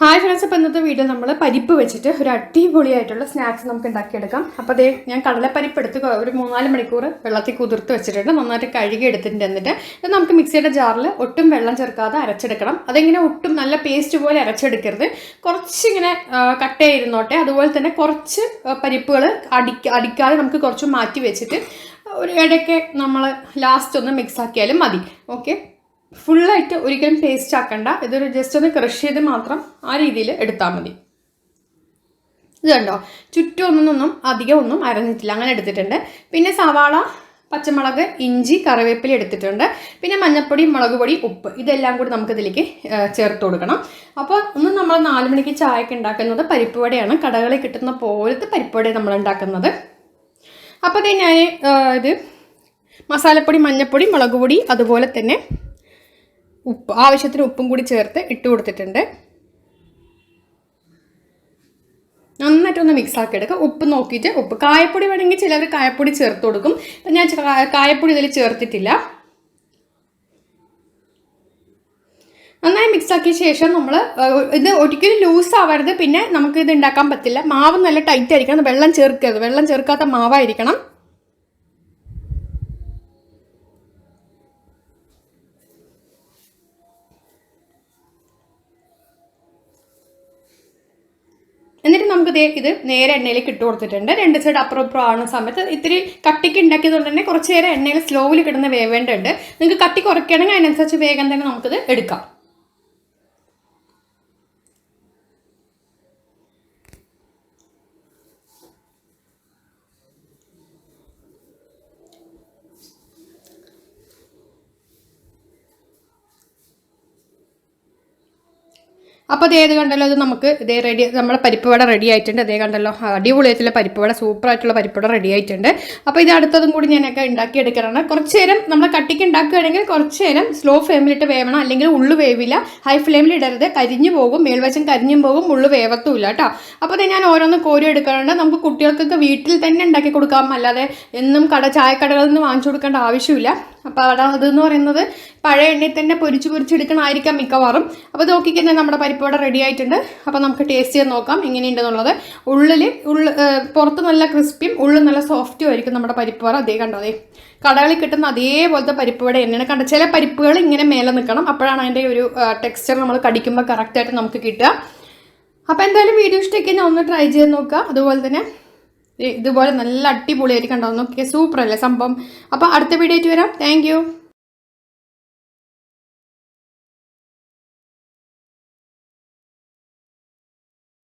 Hi friends അപ്പോൾ ഇന്നത്തെ video നമ്മൾ പരിപ്പ് വെച്ചിട്ട് ഒരു അടിപൊളിയായിട്ടുള്ള സ്നാക്സ് നമുക്ക് ഉണ്ടാക്കിയെടുക്കാം. അപ്പോൾ അതേ ഞാൻ കടലപ്പരിപ്പ് എടുത്ത് ഒരു മൂന്നാൽ മണിക്കൂർ വെള്ളത്തിൽ കുതിർത്ത് വെച്ചിട്ടുണ്ട്. നന്നായിട്ട് കഴുകി എടുത്തിട്ടുണ്ട് എന്നിട്ട് ഇത് നമുക്ക് മിക്സിയുടെ ജാറിൽ ഒട്ടും വെള്ളം ചേർക്കാതെ അരച്ചെടുക്കണം. അതിങ്ങനെ ഒട്ടും നല്ല പേസ്റ്റ് പോലെ അരച്ചെടുക്കരുത്. കുറച്ചിങ്ങനെ കട്ട് ചെയ്തിരുന്നോട്ടെ അതുപോലെ തന്നെ കുറച്ച് പരിപ്പുകൾ അടിക്ക അടിക്കാതെ നമുക്ക് കുറച്ച് മാറ്റി വെച്ചിട്ട് ഒരു ഇടയ്ക്ക് നമ്മൾ ലാസ്റ്റ് ഒന്ന് മിക്സ് ആക്കിയാലും മതി. ഓക്കെ ഫുള്ളായിട്ട് ഒരിക്കലും പേസ്റ്റ് ആക്കണ്ട. ഇതൊരു ജസ്റ്റ് ഒന്ന് ക്രഷ് ചെയ്ത് മാത്രം ആ രീതിയിൽ എടുത്താൽ മതി. ഇത് കണ്ടോ? ചുറ്റുമൊന്നൊന്നും അധികം ഒന്നും അരഞ്ഞിട്ടില്ല. അങ്ങനെ എടുത്തിട്ടുണ്ട്. പിന്നെ സവാള പച്ചമുളക് ഇഞ്ചി കറിവേപ്പില എടുത്തിട്ടുണ്ട്. പിന്നെ മഞ്ഞൾപ്പൊടി മുളക് പൊടി ഉപ്പ്. ഇതെല്ലാം കൂടി നമുക്കിതിലേക്ക് ചേർത്ത് കൊടുക്കണം. അപ്പോൾ ഒന്ന് നമ്മൾ നാല് മണിക്ക് ചായക്ക് ഉണ്ടാക്കുന്നത് പരിപ്പ് വടയാണ്. കടകളിൽ കിട്ടുന്ന പോലത്തെ പരിപ്പ് വടയാണ് നമ്മൾ ഉണ്ടാക്കുന്നത്. അപ്പോൾ ഞാൻ ഇത് മസാലപ്പൊടി മഞ്ഞൾപ്പൊടി മുളക് പൊടി അതുപോലെ തന്നെ ഉപ്പ് ആവശ്യത്തിന് ഉപ്പും കൂടി ചേർത്ത് ഇട്ട് കൊടുത്തിട്ടുണ്ട്. നന്നായിട്ടൊന്ന് മിക്സ് ആക്കി എടുക്കുക. ഉപ്പ് നോക്കിയിട്ട് ഉപ്പ്. കായപ്പൊടി വേണമെങ്കിൽ ചിലവർ കായപ്പൊടി ചേർത്ത് കൊടുക്കും. അപ്പം ഞാൻ കായപ്പൊടി ഇതിൽ ചേർത്തിട്ടില്ല. നന്നായി മിക്സ് ആക്കിയ ശേഷം നമ്മൾ ഇത് ഒരിക്കലും ലൂസ് ആവരുത്. പിന്നെ നമുക്ക് ഇത് ഉണ്ടാക്കാൻ പറ്റില്ല. മാവ് നല്ല ടൈറ്റ് ആയിരിക്കണം. വെള്ളം ചേർക്കരുത്. വെള്ളം ചേർക്കാത്ത മാവായിരിക്കണം. എന്നിട്ട് നമുക്ക് ദേ ഇത് നേരെ എണ്ണയിലേക്ക് ഇട്ട് കൊടുത്തിട്ടുണ്ട്. രണ്ട് സൈഡ് അപ്പുറം ഇപ്പുറം ആവുന്ന സമയത്ത് ഇത്തിരി കട്ടിക്ക് ഉണ്ടാക്കിയതുകൊണ്ട് തന്നെ കുറച്ച് നേരം എണ്ണയിൽ സ്ലോവിൽ കിടന്ന് വേവേണ്ടതുണ്ട്. നിങ്ങൾക്ക് കട്ടി കുറയ്ക്കണമെങ്കിൽ അതിനനുസരിച്ച് വേഗം തന്നെ നമുക്കിത് എടുക്കാം. അപ്പോൾ അതേ കണ്ടല്ലോ ഇത് നമുക്ക് ഇതേ റെഡി നമ്മുടെ പരിപ്പ് വട റെഡി ആയിട്ടുണ്ട്. അതേ കണ്ടല്ലോ അടിപൊളിയായിട്ടുള്ള പരിപ്പ് വട സൂപ്പറായിട്ടുള്ള പരിപ്പ് വട റെഡി ആയിട്ടുണ്ട്. അപ്പോൾ ഇത് അടുത്തതും കൂടി ഞാനൊക്കെ ഉണ്ടാക്കിയെടുക്കാനാണ് കുറച്ച് നേരം നമ്മൾ കട്ടിക്ക് ഉണ്ടാക്കുകയാണെങ്കിൽ കുറച്ച് നേരം സ്ലോ ഫ്ലെയിമിലിട്ട് വേവണം. അല്ലെങ്കിൽ ഉള്ളു വേവില്ല. ഹൈ ഫ്ലെയിമിൽ ഇടരുത്. കരിഞ്ഞു പോകും. മേൽവശം കരിഞ്ഞും പോകും. ഉള്ളു വേവത്തുമില്ല കേട്ടോ അപ്പോൾ ഇത് ഞാൻ ഓരോന്ന് കോരി എടുക്കാറുണ്ട്. നമുക്ക് കുട്ടികൾക്കൊക്കെ വീട്ടിൽ തന്നെ ഉണ്ടാക്കി കൊടുക്കാം. അല്ലാതെ എന്നും കട ചായക്കടകളിൽ നിന്ന് വാങ്ങിച്ചു കൊടുക്കേണ്ട ആവശ്യമില്ല. അപ്പോൾ അവിടെ അതെന്ന് പറയുന്നത് പഴയ എണ്ണയിൽ തന്നെ പൊരിച്ച് പൊരിച്ചെടുക്കണമായിരിക്കാം മിക്കവാറും. അപ്പോൾ നോക്കിക്കുന്ന നമ്മുടെ പരിപ്പോടെ റെഡി ആയിട്ടുണ്ട്. അപ്പോൾ നമുക്ക് ടേസ്റ്റ് ചെയ്ത് നോക്കാം എങ്ങനെയുണ്ടെന്നുള്ളത്. ഉള്ളിൽ ഉള്ളു പുറത്ത് നല്ല ക്രിസ്പിയും ഉള്ളിൽ നല്ല സോഫ്റ്റും ആയിരിക്കും നമ്മുടെ പരിപ്പുവട അതേ കണ്ടോ കടകളിൽ കിട്ടുന്ന അതേപോലത്തെ പരിപ്പുവട എണ്ണയാണ് കണ്ട ചില പരിപ്പുകൾ ഇങ്ങനെ മേലെ നിൽക്കണം. അപ്പോഴാണ് അതിന്റെ ഒരു ടെക്സ്ചർ നമ്മൾ കടിക്കുമ്പോൾ കറക്റ്റായിട്ട് നമുക്ക് കിട്ടുക. അപ്പോൾ എന്തായാലും വീഡിയോ ഇഷ്ടമൊക്കെ ഒന്ന് ട്രൈ ചെയ്ത് നോക്കുക. അതുപോലെ തന്നെ ഇതുപോലെ നല്ല അടിപൊളിയായിരിക്കും കണ്ടോ? നോക്കിയാൽ സൂപ്പർ അല്ലേ സംഭവം? അപ്പോൾ അടുത്ത വീഡിയോ ആയിട്ട് വരാം. താങ്ക്